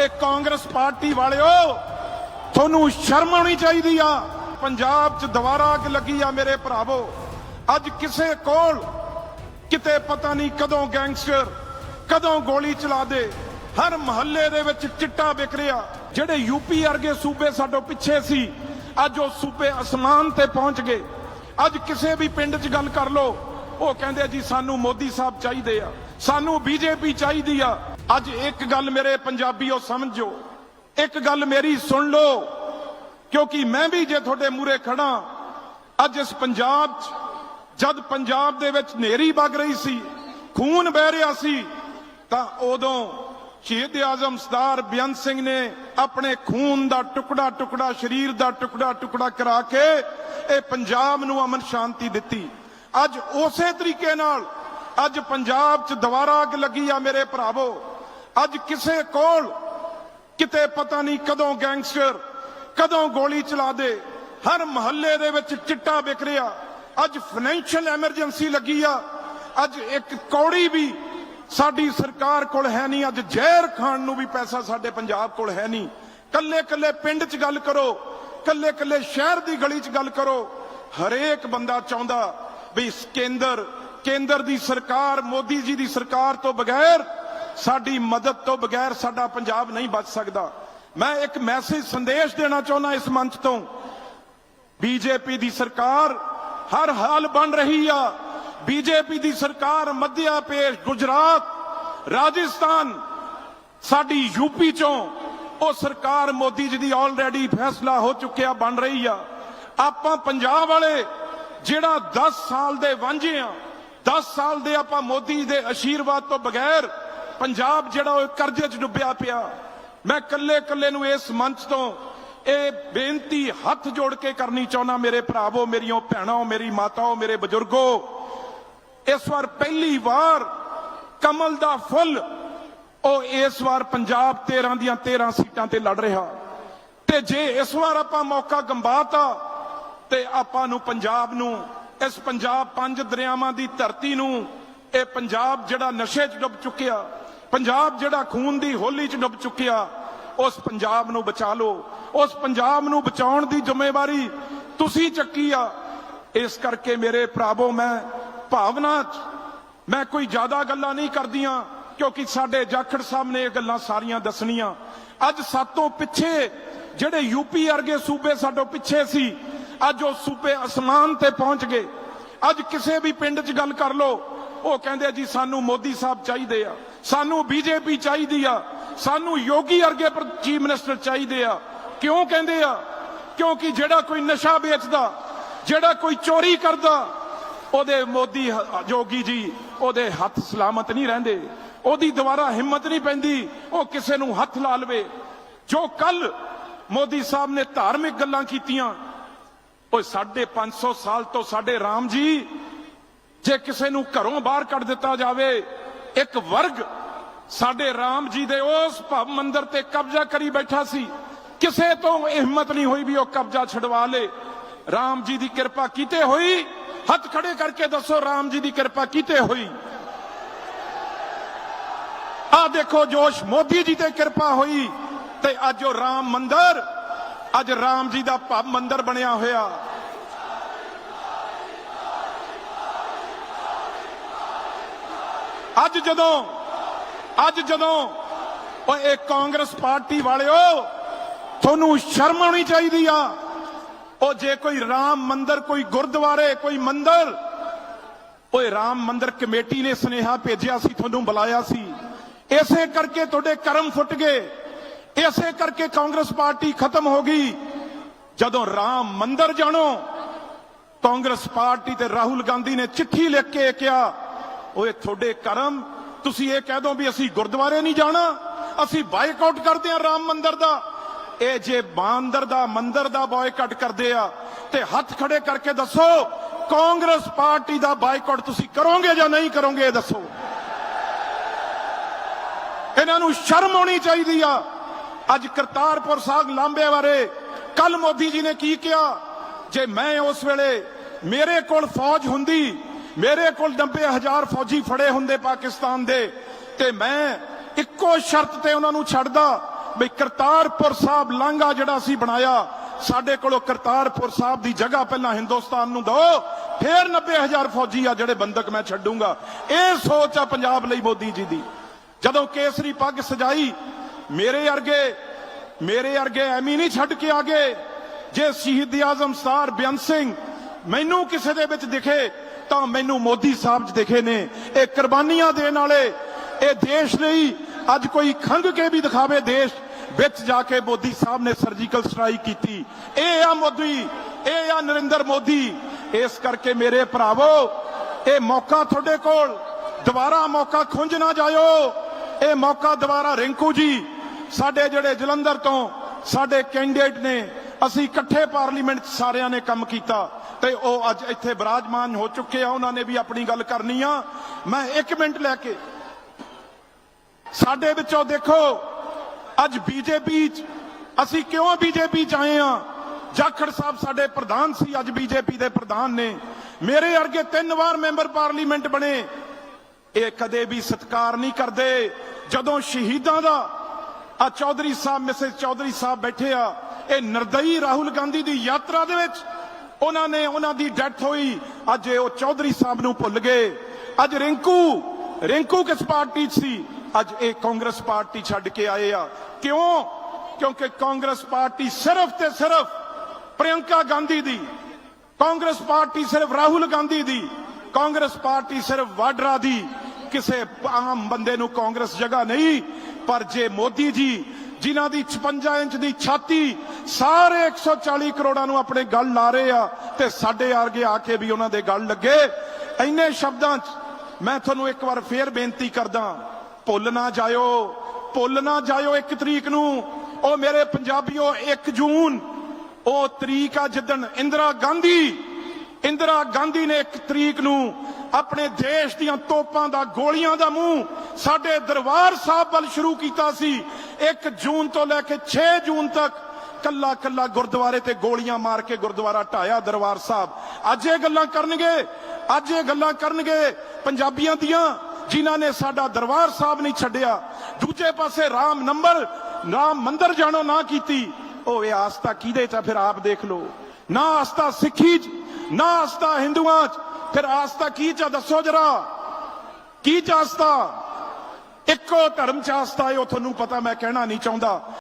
ਓਏ ਕਾਂਗਰਸ ਪਾਰਟੀ ਵਾਲਿਓ, ਤੁਹਾਨੂੰ ਸ਼ਰਮ ਆਉਣੀ ਚਾਹੀਦੀ ਆ। ਪੰਜਾਬ 'ਚ ਦੁਬਾਰਾ ਅੱਗ ਲੱਗੀ ਆ ਮੇਰੇ ਭਰਾਵੋ। ਅੱਜ ਕਿਸੇ ਕੋਲ ਕਿਤੇ ਪਤਾ ਨਹੀਂ ਕਦੋਂ ਗੈਂਗਸਟਰ, ਕਦੋਂ ਗੋਲੀ ਚਲਾ ਦੇ। ਹਰ ਮਹੱਲੇ ਦੇ ਵਿੱਚ ਚਿੱਟਾ ਵਿਕ ਰਿਹਾ। ਜਿਹੜੇ ਯੂਪੀ ਵਰਗੇ ਸੂਬੇ ਸਾਡੋਂ ਪਿੱਛੇ ਸੀ, ਅੱਜ ਉਹ ਸੂਬੇ ਅਸਮਾਨ ਤੇ ਪਹੁੰਚ ਗਏ। ਅੱਜ ਕਿਸੇ ਵੀ ਪਿੰਡ 'ਚ ਗੱਲ ਕਰ ਲੋ ਉਹ ਕਹਿੰਦੇ ਜੀ, ਸਾਨੂੰ ਮੋਦੀ ਸਾਹਿਬ ਚਾਹੀਦੇ ਆ। ਸਾਨੂੰ ਬੀਜੇਪੀ ਚਾਹੀਦੀ ਆ। ਅੱਜ ਇੱਕ ਗੱਲ ਮੇਰੇ ਪੰਜਾਬੀਓ ਸਮਝੋ। ਇੱਕ ਗੱਲ ਮੇਰੀ ਸੁਣ ਲਓ, ਕਿਉਂਕਿ ਮੈਂ ਵੀ ਜੇ ਤੁਹਾਡੇ ਮੂਰੇ ਖੜਾ ਅੱਜ ਇਸ ਪੰਜਾਬ 'ਚ, ਜਦ ਪੰਜਾਬ ਦੇ ਵਿੱਚ ਨੇਰੀ ਵਗ ਰਹੀ ਸੀ, ਖੂਨ ਵਹਿ ਰਿਹਾ ਸੀ, ਤਾਂ ਉਦੋਂ ਸ਼ਹੀਦ ਆਜ਼ਮ ਸਰਦਾਰ ਬੇਅੰਤ ਸਿੰਘ ਨੇ ਆਪਣੇ ਖੂਨ ਦਾ ਟੁਕੜਾ ਟੁਕੜਾ, ਸਰੀਰ ਦਾ ਟੁਕੜਾ ਟੁਕੜਾ ਕਰਾ ਕੇ ਇਹ ਪੰਜਾਬ ਨੂੰ ਅਮਨ ਸ਼ਾਂਤੀ ਦਿੱਤੀ। ਅੱਜ ਉਸੇ ਤਰੀਕੇ ਨਾਲ, ਅੱਜ ਪੰਜਾਬ 'ਚ ਦੁਬਾਰਾ ਅੱਗ ਲੱਗੀ ਆ ਮੇਰੇ ਭਰਾਵੋ। ਅੱਜ ਕਿਸੇ ਕੋਲ ਕਿਤੇ ਪਤਾ ਨਹੀਂ ਕਦੋਂ ਗੈਂਗਸਟਰ, ਕਦੋਂ ਗੋਲੀ ਚਲਾ ਦੇ, ਹਰ ਮਹੱਲੇ ਦੇ ਵਿੱਚ ਚਿੱਟਾ ਵਿਕ ਰਿਹਾ। ਅੱਜ ਫਾਈਨੈਂਸ਼ੀਅਲ ਐਮਰਜੈਂਸੀ ਲੱਗੀ ਆ। ਅੱਜ ਇੱਕ ਕੌੜੀ ਵੀ ਸਾਡੀ ਸਰਕਾਰ ਕੋਲ ਹੈ ਨਹੀਂ। ਅੱਜ ਜ਼ਹਿਰ ਖਾਣ ਨੂੰ ਵੀ ਪੈਸਾ ਸਾਡੇ ਪੰਜਾਬ ਕੋਲ ਹੈ ਨਹੀਂ। ਕੱਲੇ ਕੱਲੇ ਪਿੰਡ 'ਚ ਗੱਲ ਕਰੋ ਕੱਲੇ ਕੱਲੇ ਸ਼ਹਿਰ ਦੀ ਗਲੀ 'ਚ ਗੱਲ ਕਰੋ। ਹਰੇਕ ਬੰਦਾ ਚਾਹੁੰਦਾ ਵੀ ਕੇਂਦਰ ਕੇਂਦਰ ਦੀ ਸਰਕਾਰ, ਮੋਦੀ ਜੀ ਦੀ ਸਰਕਾਰ ਤੋਂ ਬਗੈਰ ਸਾਡੀ ਮਦਦ ਤੋਂ ਬਗੈਰ ਸਾਡਾ ਪੰਜਾਬ ਨਹੀਂ ਬਚ ਸਕਦਾ। ਮੈਂ ਇੱਕ ਮੈਸੇਜ ਸੰਦੇਸ਼ ਦੇਣਾ ਚਾਹੁੰਦਾ ਇਸ ਮੰਚ ਤੋਂ। ਬੀਜੇਪੀ ਦੀ ਸਰਕਾਰ ਹਰ ਹਾਲ ਬਣ ਰਹੀ ਆ। ਬੀਜੇਪੀ ਦੀ ਸਰਕਾਰ ਮੱਧਿਆ ਪ੍ਰਦੇਸ਼ ਗੁਜਰਾਤ, ਰਾਜਸਥਾਨ, ਸਾਡੀ ਯੂਪੀ ਚੋਂ। ਉਹ ਸਰਕਾਰ ਮੋਦੀ ਜੀ ਦੀ ਆਲਰੇਡੀ ਫੈਸਲਾ ਹੋ ਚੁੱਕਿਆ, ਬਣ ਰਹੀ ਆ। ਆਪਾਂ ਪੰਜਾਬ ਵਾਲੇ ਜਿਹੜਾ 10 ਸਾਲ ਦੇ ਵਾਂਝੇ ਆ 10 ਸਾਲ ਦੇ ਆਪਾਂ ਮੋਦੀ ਦੇ ਆਸ਼ੀਰਵਾਦ ਤੋਂ ਬਗੈਰ ਪੰਜਾਬ ਜਿਹੜਾ ਉਹ ਕਰਜ਼ੇ 'ਚ ਡੁੱਬਿਆ ਪਿਆ। ਮੈਂ ਕੱਲੇ ਕੱਲੇ ਨੂੰ ਇਸ ਮੰਚ ਤੋਂ ਇਹ ਬੇਨਤੀ ਹੱਥ ਜੋੜ ਕੇ ਕਰਨੀ ਚਾਹੁੰਦਾ, ਮੇਰੇ ਭਰਾਵੋ, ਮੇਰੀਆਂ ਭੈਣਾਂ, ਮੇਰੀ ਮਾਤਾਓ, ਮੇਰੇ ਬਜ਼ੁਰਗੋ। ਇਸ ਵਾਰ ਪਹਿਲੀ ਵਾਰ ਕਮਲ ਦਾ ਫੁੱਲ ਉਹ ਇਸ ਵਾਰ ਪੰਜਾਬ 13 ਦੀਆਂ 13 ਸੀਟਾਂ ਤੇ ਲੜ ਰਿਹਾ। ਤੇ ਜੇ ਇਸ ਵਾਰ ਆਪਾਂ ਮੌਕਾ ਗੰਵਾਤਾ ਤੇ ਆਪਾਂ ਨੂੰ ਪੰਜਾਬ ਨੂੰ, ਇਸ ਪੰਜਾਬ ਪੰਜ ਦਰਿਆਵਾਂ ਦੀ ਧਰਤੀ ਨੂੰ, ਇਹ ਪੰਜਾਬ ਜਿਹੜਾ ਨਸ਼ੇ 'ਚ ਡੁੱਬ ਚੁੱਕਿਆ ਪੰਜਾਬ ਜਿਹੜਾ ਖੂਨ ਦੀ ਹੋਲੀ 'ਚ ਡੁੱਬ ਚੁੱਕਿਆ, ਉਸ ਪੰਜਾਬ ਨੂੰ ਬਚਾ ਲਓ। ਉਸ ਪੰਜਾਬ ਨੂੰ ਬਚਾਉਣ ਦੀ ਜ਼ਿੰਮੇਵਾਰੀ ਤੁਸੀਂ ਚੱਕੀ ਆ। ਇਸ ਕਰਕੇ ਮੇਰੇ ਭਰਾਵੋ, ਮੈਂ ਭਾਵਨਾ 'ਚ, ਮੈਂ ਕੋਈ ਜ਼ਿਆਦਾ ਗੱਲਾਂ ਨਹੀਂ ਕਰਦੀਆਂ, ਕਿਉਂਕਿ ਸਾਡੇ ਜਾਖੜ ਸਾਹਿਬ ਨੇ ਇਹ ਗੱਲਾਂ ਸਾਰੀਆਂ ਦੱਸਣੀਆਂ। ਅੱਜ ਸਾਤੋਂ ਪਿੱਛੇ ਜਿਹੜੇ ਯੂਪੀ ਵਰਗੇ ਸੂਬੇ ਸਾਡੋਂ ਪਿੱਛੇ ਸੀ, ਅੱਜ ਉਹ ਸੂਬੇ ਅਸਮਾਨ ਤੇ ਪਹੁੰਚ ਗਏ। ਅੱਜ ਕਿਸੇ ਵੀ ਪਿੰਡ 'ਚ ਗੱਲ ਕਰ ਲਓ ਉਹ ਕਹਿੰਦੇ ਜੀ, ਸਾਨੂੰ ਮੋਦੀ ਸਾਹਿਬ ਚਾਹੀਦੇ ਆ। ਸਾਨੂੰ ਬੀਜੇਪੀ ਚਾਹੀਦੀ ਆ। ਸਾਨੂੰ ਯੋਗੀ ਵਰਗੇ ਚੀਫ ਮਿਨਿਸਟਰ ਚਾਹੀਦੇ ਆ। ਕਿਉਂ ਕਹਿੰਦੇ ਆ? ਕਿਉਂਕਿ ਜਿਹੜਾ ਕੋਈ ਨਸ਼ਾ ਵੇਚਦਾ, ਜਿਹੜਾ ਕੋਈ ਚੋਰੀ ਕਰਦਾ, ਉਹਦੇ ਮੋਦੀ ਜੋਗੀ ਜੀ ਉਹਦੇ ਹੱਥ ਸਲਾਮਤ ਨਹੀਂ ਰਹਿੰਦੇ। ਉਹਦੀ ਦੁਬਾਰਾ ਹਿੰਮਤ ਨਹੀਂ ਪੈਂਦੀ, ਉਹ ਕਿਸੇ ਨੂੰ ਹੱਥ ਲਾ ਲਵੇ। ਜੋ ਕੱਲ ਮੋਦੀ ਸਾਹਿਬ ਨੇ ਧਾਰਮਿਕ ਗੱਲਾਂ ਕੀਤੀਆਂ, ਉਹ ਸਾਢੇ 500 ਸਾਲ ਤੋਂ ਸਾਡੇ ਰਾਮ ਜੀ ਜੇ ਕਿਸੇ ਨੂੰ ਘਰੋਂ ਬਾਹਰ ਕੱਢ ਦਿੱਤਾ ਜਾਵੇ, ਇੱਕ ਵਰਗ ਸਾਡੇ ਰਾਮ ਜੀ ਦੇ ਉਸ ਭਵ ਮੰਦਰ ਤੇ ਕਬਜ਼ਾ ਕਰੀ ਬੈਠਾ ਸੀ। ਕਿਸੇ ਤੋਂ ਹਿੰਮਤ ਨਹੀਂ ਹੋਈ ਵੀ ਉਹ ਕਬਜ਼ਾ ਛਡਵਾ ਲੇ। ਰਾਮ ਜੀ ਦੀ ਕਿਰਪਾ ਕੀਤੇ ਹੋਈ? ਹੱਥ ਖੜੇ ਕਰਕੇ ਦੱਸੋ, ਰਾਮ ਜੀ ਦੀ ਕਿਰਪਾ ਕੀਤੇ ਹੋਈ? ਆ ਦੇਖੋ, ਜੋਸ਼ ਮੋਦੀ ਜੀ ਤੇ ਕਿਰਪਾ ਹੋਈ ਤੇ ਅੱਜ ਉਹ ਰਾਮ ਮੰਦਰ, ਅੱਜ ਰਾਮ ਜੀ ਦਾ ਭਵ ਮੰਦਰ ਬਣਿਆ ਹੋਇਆ। ਅੱਜ ਜਦੋਂ ਅੱਜ ਜਦੋਂ, ਓਏ ਇਹ ਕਾਂਗਰਸ ਪਾਰਟੀ ਵਾਲਿਓ, ਤੁਹਾਨੂੰ ਸ਼ਰਮ ਆਉਣੀ ਚਾਹੀਦੀ ਆ। ਉਹ ਜੇ ਕੋਈ ਰਾਮ ਮੰਦਰ, ਕੋਈ ਗੁਰਦੁਆਰੇ, ਕੋਈ ਮੰਦਰ, ਓਏ ਰਾਮ ਮੰਦਰ ਕਮੇਟੀ ਨੇ ਸੁਨੇਹਾ ਭੇਜਿਆ ਸੀ, ਤੁਹਾਨੂੰ ਬੁਲਾਇਆ ਸੀ। ਇਸੇ ਕਰਕੇ ਤੁਹਾਡੇ ਕਰਮ ਫੁੱਟ ਗਏ। ਇਸੇ ਕਰਕੇ ਕਾਂਗਰਸ ਪਾਰਟੀ ਖਤਮ ਹੋ ਗਈ। ਜਦੋਂ ਰਾਮ ਮੰਦਰ ਜਾਣੋ, ਕਾਂਗਰਸ ਪਾਰਟੀ ਤੇ ਰਾਹੁਲ ਗਾਂਧੀ ਨੇ ਚਿੱਠੀ ਲਿਖ ਕੇ ਕਿਹਾ ਓਏ ਤੁਹਾਡੇ ਕਰਮ, ਤੁਸੀਂ ਇਹ ਕਹਿ ਦੋ ਵੀ ਅਸੀਂ ਗੁਰਦੁਆਰੇ ਨਹੀਂ ਜਾਣਾ, ਅਸੀਂ ਬਾਈਕਾਟ ਕਰਦੇ ਹਾਂ ਰਾਮ ਮੰਦਰ ਦਾ। ਇਹ ਜੇ ਬਾਂਦਰ ਦਾ ਮੰਦਰ ਦਾ ਬਾਈਕਾਟ ਕਰਦੇ ਆ, ਤੇ ਹੱਥ ਖੜੇ ਕਰਕੇ ਦੱਸੋ, ਕਾਂਗਰਸ ਪਾਰਟੀ ਦਾ ਬਾਈਕਾਟ ਤੁਸੀਂ ਕਰੋਗੇ ਜਾਂ ਨਹੀਂ ਕਰੋਗੇ, ਇਹ ਦੱਸੋ। ਇਹਨਾਂ ਨੂੰ ਸ਼ਰਮ ਆਉਣੀ ਚਾਹੀਦੀ ਆ। ਅੱਜ ਕਰਤਾਰਪੁਰ ਸਾਹਿਬ ਲਾਂਬੇ ਬਾਰੇ ਕੱਲ ਮੋਦੀ ਜੀ ਨੇ ਕੀ ਕਿਹਾ? ਜੇ ਮੈਂ ਉਸ ਵੇਲੇ ਮੇਰੇ ਕੋਲ ਫੌਜ ਹੁੰਦੀ ਮੇਰੇ ਕੋਲ 90000 ਫੌਜੀ ਫੜੇ ਹੁੰਦੇ ਪਾਕਿਸਤਾਨ ਦੇ, ਤੇ ਮੈਂ ਇੱਕੋ ਸ਼ਰਤ ਤੇ ਉਹਨਾਂ ਨੂੰ ਛੱਡਦਾ ਵੀ ਕਰਤਾਰਪੁਰ ਸਾਹਿਬ ਲਾਂਘਾ ਜਿਹੜਾ ਅਸੀਂ ਬਣਾਇਆ, ਸਾਡੇ ਕੋਲੋਂ ਕਰਤਾਰਪੁਰ ਸਾਹਿਬ ਦੀ ਜਗ੍ਹਾ ਪਹਿਲਾਂ ਹਿੰਦੁਸਤਾਨ ਨੂੰ ਦਿਓ, ਫੇਰ 90000 ਫੌਜੀ ਆ ਜਿਹੜੇ ਬੰਦਕ ਮੈਂ ਛੱਡੂੰਗਾ। ਇਹ ਸੋਚ ਆ ਪੰਜਾਬ ਲਈ ਮੋਦੀ ਜੀ ਦੀ। ਜਦੋਂ ਕੇਸਰੀ ਪੱਗ ਸਜਾਈ, ਮੇਰੇ ਅਰਗੇ ਮੇਰੇ ਅਰਗੇ ਐਵੇਂ ਨਹੀਂ ਛੱਡ ਕੇ ਆ ਗਏ। ਜੇ ਸ਼ਹੀਦ ਆਜ਼ਮ ਸਤਾਰ ਬੇਅੰਤ ਸਿੰਘ ਮੈਨੂੰ ਕਿਸੇ ਦੇ ਵਿੱਚ ਦਿਖੇ ਤਾਂ ਮੈਨੂੰ ਮੋਦੀ ਸਾਹਿਬ 'ਚ ਦਿਖੇ ਨੇ। ਇਹ ਕੁਰਬਾਨੀਆਂ ਦੇਣ ਵਾਲੇ, ਇਹ ਦੇਸ਼ ਲਈ ਅੱਜ ਕੋਈ ਖੰਗ ਕੇ ਵੀ ਦਿਖਾਵੇ ਦੇਸ਼, ਵਿੱਚ ਜਾ ਕੇ ਮੋਦੀ ਸਾਹਿਬ ਨੇ ਸਰਜੀਕਲ ਸਟ੍ਰਾਈਕ ਕੀਤੀ। ਇਹ ਆ ਮੋਦੀ, ਇਹ ਆ ਨਰਿੰਦਰ ਮੋਦੀ। ਇਸ ਕਰਕੇ ਮੇਰੇ ਭਰਾਵੋ, ਇਹ ਮੌਕਾ ਤੁਹਾਡੇ ਕੋਲ। ਦੁਬਾਰਾ ਮੌਕਾ ਖੁੰਝ ਨਾ ਜਾਇਓ। ਇਹ ਮੌਕਾ ਦੁਬਾਰਾ ਰਿੰਕੂ ਜੀ, ਸਾਡੇ ਜਿਹੜੇ ਜਲੰਧਰ ਤੋਂ ਸਾਡੇ ਕੈਂਡੀਡੇਟ ਨੇ, ਅਸੀਂ ਇਕੱਠੇ ਪਾਰਲੀਮੈਂਟ 'ਚ ਸਾਰਿਆਂ ਨੇ ਕੰਮ ਕੀਤਾ। ਤੇ ਉਹ ਅੱਜ ਇੱਥੇ ਬਿਰਾਜਮਾਨ ਹੋ ਚੁੱਕੇ ਆ। ਉਹਨਾਂ ਨੇ ਵੀ ਆਪਣੀ ਗੱਲ ਕਰਨੀ ਆ। ਮੈਂ 1 ਮਿੰਟ ਲੈ ਕੇ ਸਾਡੇ ਵਿੱਚੋਂ ਦੇਖੋ, ਅੱਜ ਬੀਜੇਪੀ ਅਸੀਂ ਕਿਉਂ ਬੀਜੇਪੀ ਚ ਆਏ ਆ? ਜਾਖੜ ਸਾਹਿਬ ਸਾਡੇ ਪ੍ਰਧਾਨ ਸੀ, ਅੱਜ ਬੀਜੇਪੀ ਦੇ ਪ੍ਰਧਾਨ ਨੇ। ਮੇਰੇ ਅਰਗੇ ਤਿੰਨ ਵਾਰ ਮੈਂਬਰ ਪਾਰਲੀਮੈਂਟ ਬਣੇ। ਇਹ ਕਦੇ ਵੀ ਸਤਿਕਾਰ ਨਹੀਂ ਕਰਦੇ। ਜਦੋਂ ਸ਼ਹੀਦਾਂ ਦਾ ਆ ਚੌਧਰੀ ਸਾਹਿਬ, ਮਿਸਿਸ ਚੌਧਰੀ ਸਾਹਿਬ ਬੈਠੇ ਆ, ਇਹ ਨਰਦਈ ਰਾਹੁਲ ਗਾਂਧੀ ਦੀ ਯਾਤਰਾ ਦੇ ਵਿੱਚ ਉਹਨਾਂ ਨੇ ਉਹਨਾਂ ਦੀ ਡੈਥ ਹੋਈ। ਅੱਜ ਇਹ ਉਹ ਚੌਧਰੀ ਸਾਹਿਬ ਨੂੰ ਭੁੱਲ ਗਏ। ਅੱਜ ਰਿੰਕੂ ਰਿੰਕੂ ਕਿਸ ਪਾਰਟੀ 'ਚ ਸੀ? ਅੱਜ ਇਹ ਕਾਂਗਰਸ ਪਾਰਟੀ ਛੱਡ ਕੇ ਆਏ ਆ। ਕਿਉਂ? ਕਿਉਂਕਿ ਕਾਂਗਰਸ ਪਾਰਟੀ ਸਿਰਫ ਤੇ ਸਿਰਫ ਪ੍ਰਿਯੰਕਾ ਗਾਂਧੀ ਦੀ। ਕਾਂਗਰਸ ਪਾਰਟੀ ਸਿਰਫ ਰਾਹੁਲ ਗਾਂਧੀ ਦੀ। ਕਾਂਗਰਸ ਪਾਰਟੀ ਸਿਰਫ ਵਾਡਰਾ ਦੀ। ਕਿਸੇ ਆਮ ਬੰਦੇ ਨੂੰ ਕਾਂਗਰਸ ਜਗ੍ਹਾ ਨਹੀਂ। ਪਰ ਜੇ ਮੋਦੀ ਜੀ, ਜਿਨ੍ਹਾਂ ਦੀ 56 ਇੰਚ ਦੀ ਛਾਤੀ ਸਾਰੇ 140 ਕਰੋੜਾਂ ਨੂੰ ਆਪਣੇ ਗੱਲ ਲਾ ਰਹੇ ਆ ਤੇ ਸਾਡੇ ਆਰਗੇ ਆ ਕੇ ਵੀ ਉਹਨਾਂ ਦੇ ਗੱਲ ਲੱਗੇ। ਇੰਨੇ ਸ਼ਬਦਾਂ 'ਚ ਮੈਂ ਤੁਹਾਨੂੰ ਇੱਕ ਵਾਰ ਫੇਰ ਬੇਨਤੀ ਕਰਦਾ, ਭੁੱਲ ਨਾ ਜਾਇਓ, ਭੁੱਲ ਨਾ ਜਾਇਓ ਇੱਕ ਤਰੀਕ ਨੂੰ। ਉਹ ਮੇਰੇ ਪੰਜਾਬੀਓ 1 ਜੂਨ, ਉਹ ਤਰੀਕ ਆ ਜਿੱਦਣ ਇੰਦਰਾ ਗਾਂਧੀ ਇੰਦਰਾ ਗਾਂਧੀ ਨੇ ਇੱਕ ਤਰੀਕ ਨੂੰ ਆਪਣੇ ਦੇਸ਼ ਦੀਆਂ ਤੋਪਾਂ ਦਾ, ਗੋਲੀਆਂ ਦਾ ਮੂੰਹ ਸਾਡੇ ਦਰਬਾਰ ਸਾਹਿਬ ਵੱਲ ਸ਼ੁਰੂ ਕੀਤਾ ਸੀ। 1 ਜੂਨ ਤੋਂ ਲੈ ਕੇ 6 ਜੂਨ ਤੱਕ ਕੱਲਾ ਕੱਲਾ ਗੁਰਦੁਆਰੇ ਤੇ ਗੋਲੀਆਂ ਮਾਰ ਕੇ ਗੁਰਦੁਆਰਾ ਢਾਇਆ ਦਰਬਾਰ ਸਾਹਿਬ। ਅੱਜ ਇਹ ਗੱਲਾਂ ਕਰਨਗੇ, ਅੱਜ ਇਹ ਗੱਲਾਂ ਕਰਨਗੇ ਪੰਜਾਬੀਆਂ ਦੀਆਂ, ਜਿਨ੍ਹਾਂ ਨੇ ਸਾਡਾ ਦਰਬਾਰ ਸਾਹਿਬ ਨਹੀਂ ਛੱਡਿਆ। ਦੂਜੇ ਪਾਸੇ ਰਾਮ ਨੰਬਰ, ਰਾਮ ਮੰਦਰ ਜਾਣੋ ਨਾ ਕੀਤੀ। ਉਹ ਇਹ ਆਸਥਾ ਕਿਹਦੇ ਚ ਫਿਰ ਆਪ ਦੇਖ ਲਓ। ਨਾ ਆਸਥਾ ਸਿੱਖੀ ਚ, ਨਾ ਆਸਥਾ ਹਿੰਦੂਆਂ ਚ। ਫਿਰ ਆਸਥਾ ਕੀ ਚ ਦੱਸੋ ਜਰਾ। ਕੀ ਚ ਆਸਥਾ? ਇੱਕੋ ਧਰਮ ਚ ਆਸਥਾ ਹੈ ਉਹ ਤੁਹਾਨੂੰ ਪਤਾ ਮੈਂ ਕਹਿਣਾ ਨਹੀਂ ਚਾਹੁੰਦਾ।